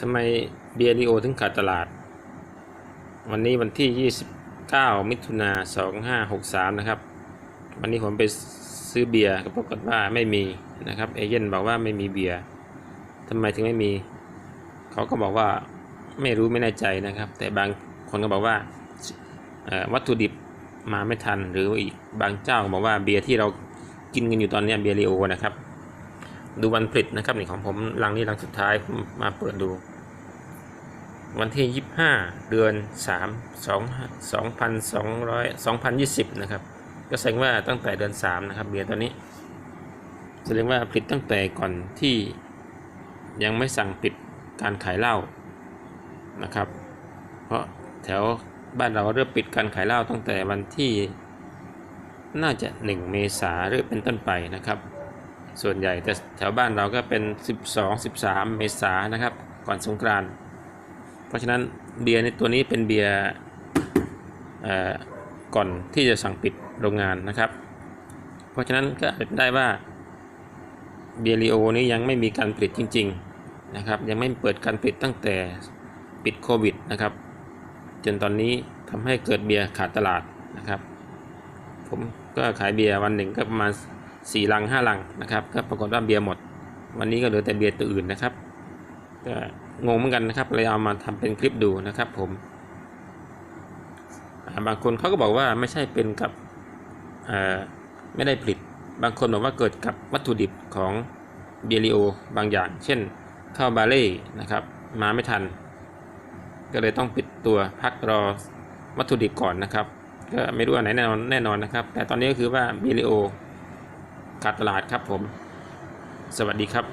ทำไมเบียร์ลีโอถึงขาดตลาด วันนี้วันที่ 29 มิถุนา2563 นะครับ วันนี้ผมไปซื้อเบียร์ก็ปรากฏว่าไม่มีนะครับ เอเย่นบอกว่าไม่มีเบียร์ทำไมถึงไม่มี เขาก็บอกว่าไม่รู้ไม่แน่ใจนะครับ แต่บางคนก็บอกว่าวัตถุดิบมาไม่ทันหรืออีกบางเจ้าก็บอกว่าเบียร์ที่เรากินกันอยู่ตอนนี้เบียร์ลีโอนะครับ ดูวันผลิตนะครับนี่ของผมลังนี้ลังสุดท้ายมมาเปิดดู วันที่ 25 เดือน 3 2 2,200 2020 นะครับ ก็แสดงว่าตั้งแต่เดือน 3 นะครับเบียร์ตัวนี้ แสดงว่าผลิตตั้งแต่ก่อนที่ยังไม่สั่งปิดการขายเหล้านะครับ เพราะแถวบ้านเราเริ่มปิดการขายเหล้าตั้งแต่วันที่น่าจะ 1 เมษาหรือเป็นต้นไปนะครับ ส่วนใหญ่แต่แถวบ้านเราก็เป็น 12 13 เมษานะครับ ก่อนสงกรานต์เพราะฉะนั้นเบียร์ในตัวนี้เป็นเบียร์เอ่อก่อนที่จะสั่งปิดโรงงานนะครับ เพราะฉะนั้นก็เป็นได้ว่าเบียร์ลีโอนี้ยังไม่มีการผลิตจริง ๆนะครับ ยังไม่เปิดการผลิตตั้งแต่ปิดโควิดนะครับ จนตอนนี้ทำให้เกิดเบียร์ขาดตลาดนะครับ ผมก็ขายเบียร์วันหนึ่งก็ประมาณ สี่ลังห้าลังนะครับก็ปรากฏว่าเบียร์หมด วันนี้ก็เหลือแต่เบียร์ตัวอื่นนะครับก็งงเหมือนกันนะครับเลยเอามาทำเป็นคลิปดูนะครับผมบางคนเขาก็บอกว่าไม่ใช่เป็นกับไม่ได้ผลิต บางคนบอกว่าเกิดกับวัตถุดิบของเบียริโอบางอย่าง เช่นข้าวบาเล่นะครับ มาไม่ทัน ก็เลยต้องปิดตัวพักรอวัตถุดิบก่อนนะครับ ก็ไม่รู้อันไหนแน่นอนแน่นอนนะครับ แต่ตอนนี้ก็คือว่าเบียริโอ การตลาดครับผม สวัสดีครับ